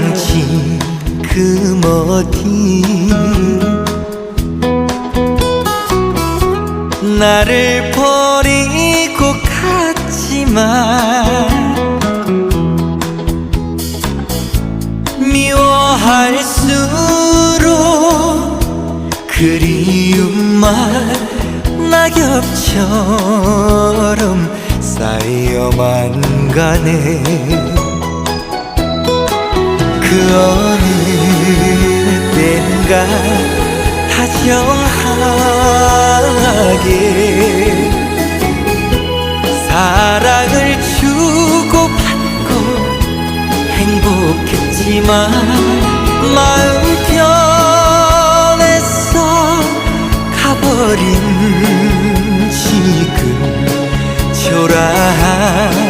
향지 그 어디 나를 버리고 갔지만 미워할수록 그리움만 낙엽처럼 쌓여만 가네 그 어느 때인가? 다정하게. 사랑을 주고 받고 행복했지만 마음 편해서 가버린 지금 초라한